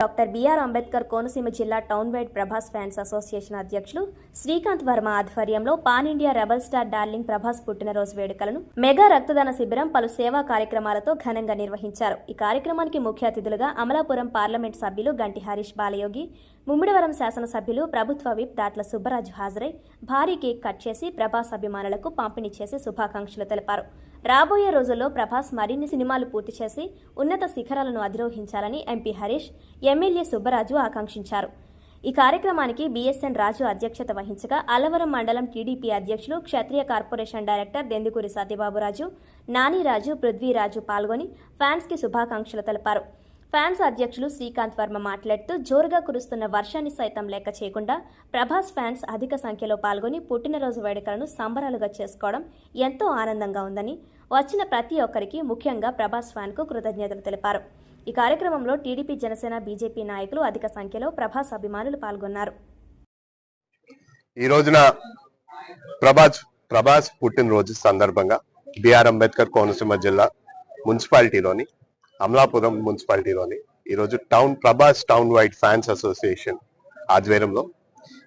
Doctor BR Ambedkar Konaseema జిల్లా town wide Prabhas fans association అధ్యక్షులు శ్రీకాంత్ వర్మ ఆధ్వర్యంలో pan India rebel star darling Prabhas పుట్టినరోజు వేడుకలను మెగా రక్తదాన శిబిరం పలు సేవా కార్యక్రమాలతో ఘనంగా నిర్వహించారు. ఈ కార్యక్రమానికి ముఖ్య అతిథులుగా అమలాపురం పార్లమెంట్ సభ్యులు గంటి హరీష్ బాలయోగి ముమ్మిడివరం శాసనసభ్యులు ప్రభుత్వ విప్ దాట్ల సుబ్బరాజు హాజరై భారీ కేక్ కట్ చేసి ప్రభాస్ అభిమానులకు పంపిణీ చేసి శుభాకాంక్షలు తెలిపారు. రాబోయే రోజుల్లో ప్రభాస్ మరిన్ని సినిమాలు పూర్తి చేసి ఉన్నత శిఖరాలను అధిరోహించాలని ఎంపీ హరీష్ ఎమ్మెల్యే సుబ్బరాజు ఆకాంక్షించారు. ఈ కార్యక్రమానికి బీఎస్ఎన్ రాజు అధ్యక్షత వహించగా అల్లవరం మండలం టీడీపీ అధ్యక్షులు క్షత్రియ కార్పొరేషన్ డైరెక్టర్ దెందుకూరి సత్యబాబురాజు నానిరాజు పృథ్వీరాజు పాల్గొని ఫ్యాన్స్కి శుభాకాంక్షలు తెలిపారు. ఫ్యాన్స్ అధ్యక్షులు శ్రీకాంత్ వర్మ మాట్లాడుతూ జోరుగా కురుస్తున్న వర్షాన్ని సైతం లెక్క చేయకుండా ప్రభాస్ ఫ్యాన్స్ అధిక సంఖ్యలో పాల్గొని పుట్టినరోజు వేడుకలను సంబరాలుగా చేసుకోవడం ఎంతో ఆనందంగా ఉందని వచ్చిన ప్రతి ఒక్కరికి ముఖ్యంగా ప్రభాస్ ఫ్యాన్కు కృతజ్ఞతలు తెలిపారు. ఈ కార్యక్రమంలో టీడీపీ జనసేన బీజేపీ నాయకులు అధిక సంఖ్యలో ప్రభాస్ అభిమానులు పాల్గొన్నారు. ఈ రోజున ప్రభాస్ ప్రభాస్ పుట్టినరోజు సందర్భంగా బిఆర్ అంబేద్కర్ కోనసీమ జిల్లా మున్సిపాలిటీలోని అమలాపురం మున్సిపాలిటీలోని ఈరోజు town Prabhas town wide fans association ఆధ్వర్యంలో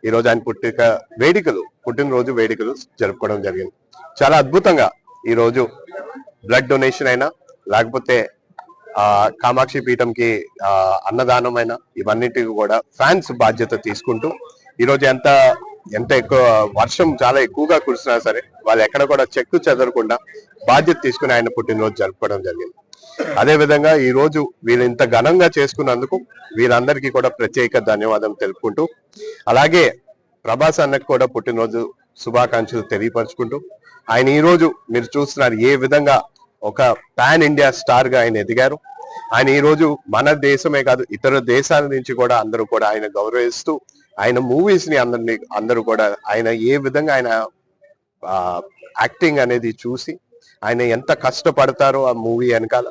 ఈరోజు ఆయన పుట్టిక వేడుకలు పుట్టినరోజు వేడుకలు జరుపుకోవడం జరిగింది. చాలా అద్భుతంగా ఈరోజు బ్లడ్ డొనేషన్ అయినా లేకపోతే ఆ కామాక్షి పీఠంకి ఆ అన్నదానం అయినా ఇవన్నిటికి కూడా ఫ్యాన్స్ బాధ్యత తీసుకుంటూ ఈరోజు ఎంత ఎంత ఎక్కువ వర్షం చాలా ఎక్కువగా కురిసినా సరే వాళ్ళు ఎక్కడ కూడా చెక్కు చెదరకుండా బాధ్యత తీసుకుని ఆయన పుట్టినరోజు జరుపుకోవడం జరిగింది. అదే విధంగా ఈ రోజు వీళ్ళు ఇంత ఘనంగా చేసుకున్నందుకు వీరందరికీ కూడా ప్రత్యేక ధన్యవాదం తెలుపుకుంటూ అలాగే ప్రభాస్ అన్నకు కూడా పుట్టినరోజు శుభాకాంక్షలు తెలియపరుచుకుంటూ ఆయన ఈ రోజు మీరు చూస్తున్నారు ఏ విధంగా ఒక పాన్ ఇండియా స్టార్గా ఆయన ఎదిగారు. ఆయన ఈ రోజు మన దేశమే కాదు ఇతర దేశాల నుంచి కూడా అందరూ కూడా ఆయన గౌరవిస్తూ ఆయన మూవీస్ని అందరినీ అందరూ కూడా ఆయన ఏ విధంగా ఆయన యాక్టింగ్ అనేది చూసి ఆయన ఎంత కష్టపడతారో ఆ మూవీ వెనకాల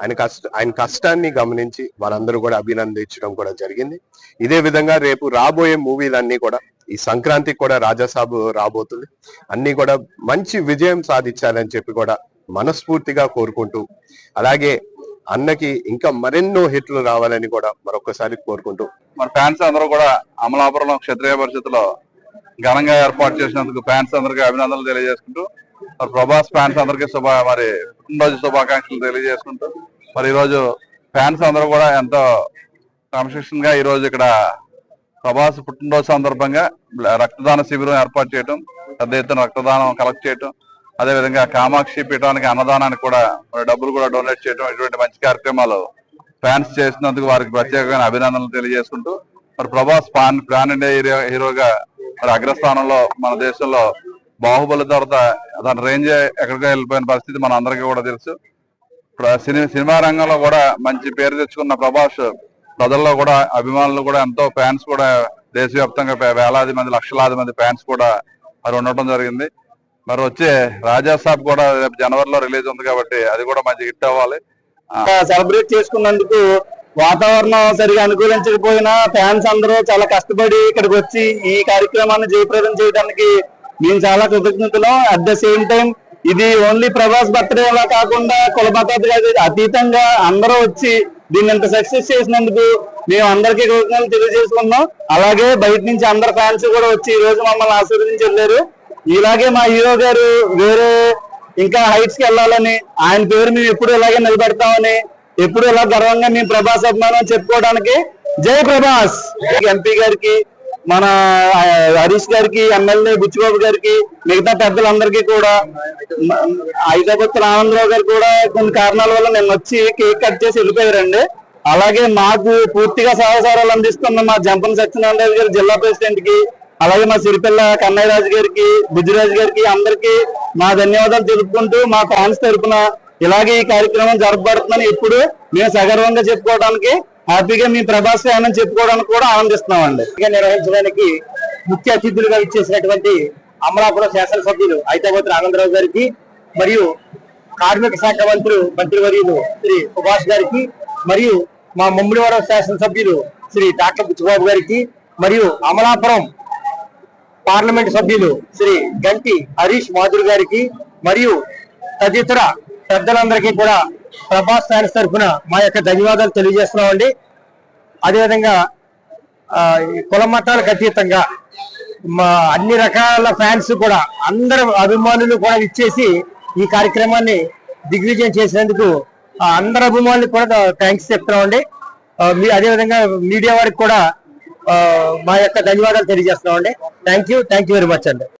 ఆయన కష్ట ఆయన కష్టాన్ని గమనించి వారందరూ కూడా అభినందించడం కూడా జరిగింది. ఇదే విధంగా రేపు రాబోయే మూవీలన్నీ కూడా ఈ సంక్రాంతికి కూడా రాజాసాబు రాబోతుంది. అన్ని కూడా మంచి విజయం సాధించాలని చెప్పి కూడా మనస్ఫూర్తిగా కోరుకుంటూ అలాగే అన్నకి ఇంకా మరెన్నో హిట్లు రావాలని కూడా మరొకసారి కోరుకుంటూ. మన ఫ్యాన్స్ అందరూ కూడా అమలాపురం క్షత్రియ పరిషత్తులో ఘనంగా ఏర్పాటు చేసినందుకు ఫ్యాన్స్ అందరికీ అభినందనలు తెలియజేసుకుంటూ ప్రభాస్ ఫ్యాన్స్ అందరికీ శుభ మరి పుట్టినరోజు శుభాకాంక్షలు తెలియజేసుకుంటూ మరి ఈరోజు ఫ్యాన్స్ అందరూ కూడా ఎంతో క్రమశిక్షణ గా ఈ రోజు ఇక్కడ ప్రభాస్ పుట్టినరోజు సందర్భంగా రక్తదాన శిబిరం ఏర్పాటు చేయడం పెద్ద ఎత్తున రక్తదానం కలెక్ట్ చేయడం అదేవిధంగా కామాక్షి పీఠానికి అన్నదానానికి కూడా డబ్బులు కూడా డొనేట్ చేయడం ఇటువంటి మంచి కార్యక్రమాలు ఫ్యాన్స్ చేసినందుకు వారికి ప్రత్యేకమైన అభినందనలు తెలియజేసుకుంటూ మరి Prabhas pan plan India hero హీరోగా మరి అగ్రస్థానంలో మన దేశంలో బాహుబలి తర్వాత దాని రేంజ్ ఎక్కడికో వెళ్ళిపోయిన పరిస్థితి మన అందరికీ కూడా తెలుసు. ఇప్పుడు సినిమా సినిమా రంగంలో కూడా మంచి పేరు తెచ్చుకున్న ప్రభాస్ ప్రజల్లో కూడా అభిమానులు కూడా ఎంతో ఫ్యాన్స్ కూడా దేశవ్యాప్తంగా వేలాది మంది లక్షలాది మంది ఫ్యాన్స్ కూడా మరి ఉండటం జరిగింది. మరి వచ్చే రాజా సాబ్ కూడా రేపు జనవరిలో రిలీజ్ ఉంది కాబట్టి అది కూడా మంచి హిట్ అవ్వాలి. సెలబ్రేట్ చేసుకున్నందుకు వాతావరణం సరిగా అనుకూలించకపోయినా ఫ్యాన్స్ అందరూ చాలా కష్టపడి ఇక్కడికి వచ్చి ఈ కార్యక్రమాన్ని జయప్రదం చేయడానికి మేము చాలా కృతజ్ఞతలు. అట్ ద సేమ్ టైం ఇది ఓన్లీ ప్రభాస్ బర్త్డే అలా కాకుండా మతాలకు అతీతంగా అందరూ వచ్చి దీన్ని ఇంత సక్సెస్ చేసినందుకు మేము అందరికీ కృతజ్ఞతలు తెలియజేసుకున్నాం అలాగే బయట నుంచి అందరు ఫ్యాన్స్ కూడా వచ్చి ఈ రోజు మమ్మల్ని ఆశీర్వదించి వెళ్ళారు. ఇలాగే మా హీరో గారు వేరే ఇంకా హైట్స్కి వెళ్ళాలని ఆయన పేరు మేము ఎప్పుడు ఇలాగే నిలబెడతామని ఎప్పుడు ఇలా గర్వంగా మేము ప్రభాస్ అభిమానం చెప్పుకోవడానికి. జై ప్రభాస్ ఎంపీ గారికి మన హరీష్ గారికి ఎమ్మెల్యే బుచ్చిబాబు గారికి మిగతా పెద్దలందరికీ కూడా మ- హైదరాబాద్ ఆనందరావు గారు కూడా కొన్ని కారణాల వల్ల నేను వచ్చి కేక్ కట్ చేసి వెళ్ళిపోయారండి. అలాగే మాకు పూర్తిగా సహసారాలు అందిస్తున్న మా జంపన సత్యనారాయణ గారు జిల్లా ప్రెసిడెంట్కి అలాగే మా సిరిపిల్ల కన్నయ్యరాజు గారికి బుజ్జిరాజు గారికి అందరికి మా ధన్యవాదాలు తెలుపుకుంటూ మా ఫ్యాన్స్ తరఫున ఇలాగే ఈ కార్యక్రమం జరపబడుతుందని ఇప్పుడు మేము సగర్వంగా చెప్పుకోవడానికి హ్యాపీగా మీ ప్రభాస్ ఫ్యాన్ చెప్పుకోవడానికి కూడా ఆనందిస్తున్నామండి. ఇక నిర్వహించడానికి ముఖ్య అతిథులుగా ఇచ్చేసినటువంటి అమలాపురం శాసనసభ్యులు హైదరాబాద్ ఆనందరావు గారికి మరియు కార్మిక శాఖ మంత్రులు మంత్రివర్యులు శ్రీ సుభాష్ గారికి మరియు మా ముమ్మిడివరం శాసనసభ్యులు శ్రీ డాక్టర్ బుచ్చిబాబు గారికి మరియు అమలాపురం పార్లమెంట్ సభ్యులు శ్రీ గంటి హరీష్ మాధురి గారికి మరియు తదితర పెద్దలందరికీ కూడా ప్రభాస్ ఫ్యాన్స్ తరఫున మా యొక్క ధన్యవాదాలు తెలియజేస్తున్నామండి. అదేవిధంగా ఈ కుల మతాలకు అతీతంగా మా అన్ని రకాల ఫ్యాన్స్ కూడా అందరు అభిమానులు కూడా ఇచ్చేసి ఈ కార్యక్రమాన్ని దిగ్విజయం చేసినందుకు అందరు అభిమానులకు కూడా థ్యాంక్స్ చెప్తున్నామండి. మీ అదేవిధంగా మీడియా వారికి కూడా మా యొక్క ధన్యవాదాలు తెలియజేస్తున్నామండి. Thank you thank you very much అండి.